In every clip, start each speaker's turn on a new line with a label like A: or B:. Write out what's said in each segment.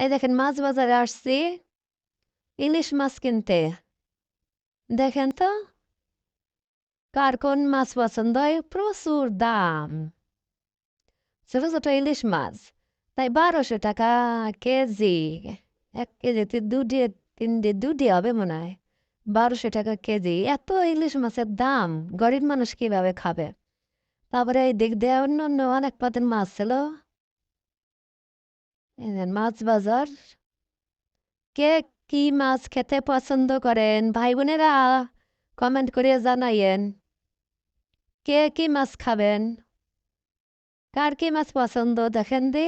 A: এই দেখেন মাছ বাজারে আসছি ইলিশ মাছ কিনতে দেখেন তো কার কোন মাছ পছন্দ হয় প্রচুর দাম ছোট ছোট ইলিশ মাছ তাই বারোশো টাকা কেজি এক কেজিতে দুটি তিনটে দুটি হবে মনে হয় বারোশো টাকা কেজি এত ইলিশ মাছের দাম গরিব মানুষ কীভাবে খাবে তারপরে এই দিক দিয়ে অন্য অন্য অনেক পদের মাছ ছিল এই যে মাছ বাজার কে কি মাছ খেতে পছন্দ করেন ভাই বোনেরা কমেন্ট করে জানাইয়েন কে কি মাছ খাবেন কার কি মাছ পছন্দ দেখেন দি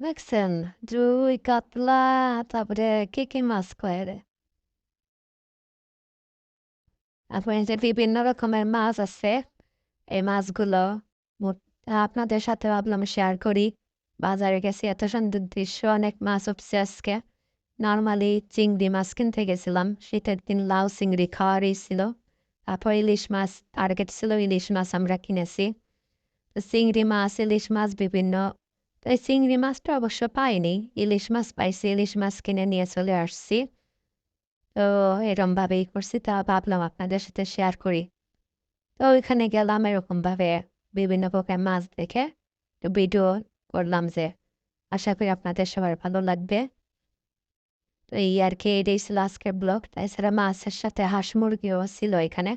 A: দেখছেন রুই কাতলা তারপরে কি কি মাছ করে আপনাদের বিভিন্ন রকমের মাছ আছে এই মাছগুলো আপনাদের সাথে ভাবলাম শেয়ার করি। বাজারে গেছি, এত সুন্দর দৃশ্য, অনেক মাছ উঠছে আজকে। নর্মালি চিংড়ি মাছ কিনতে গেছিলাম, শীতের দিন লাউ চিংড়ি খাওয়ারই ছিল। তারপর ইলিশ মাছ টার্গেট ছিল ইলিশ মাছ আমরা কিনেছি। চিংড়ি মাছ, ইলিশ মাছ বিভিন্ন। তো এই চিংড়ি মাছটা অবশ্য পাইনি। ইলিশ মাছ পাইছি, ইলিশ মাছ কিনে নিয়ে চলে আসছি। তো এরমভাবেই করছি, তা ভাবলাম আপনাদের সাথে শেয়ার করি। তো ওইখানে গেলাম এরকমভাবে। বিভিন্ন প্রকার মাছ দেখে ভিডিও করলাম যে আশা করি আপনাদের সবার ভালো লাগবে। তো এই আর কি, এটাই ছিল আজকের ব্লগ। তাছাড়া মাছের সাথে হাঁস মুরগিও ছিল এখানে।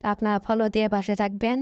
A: তো আপনারা ফলো দিয়ে পাশে থাকবেন।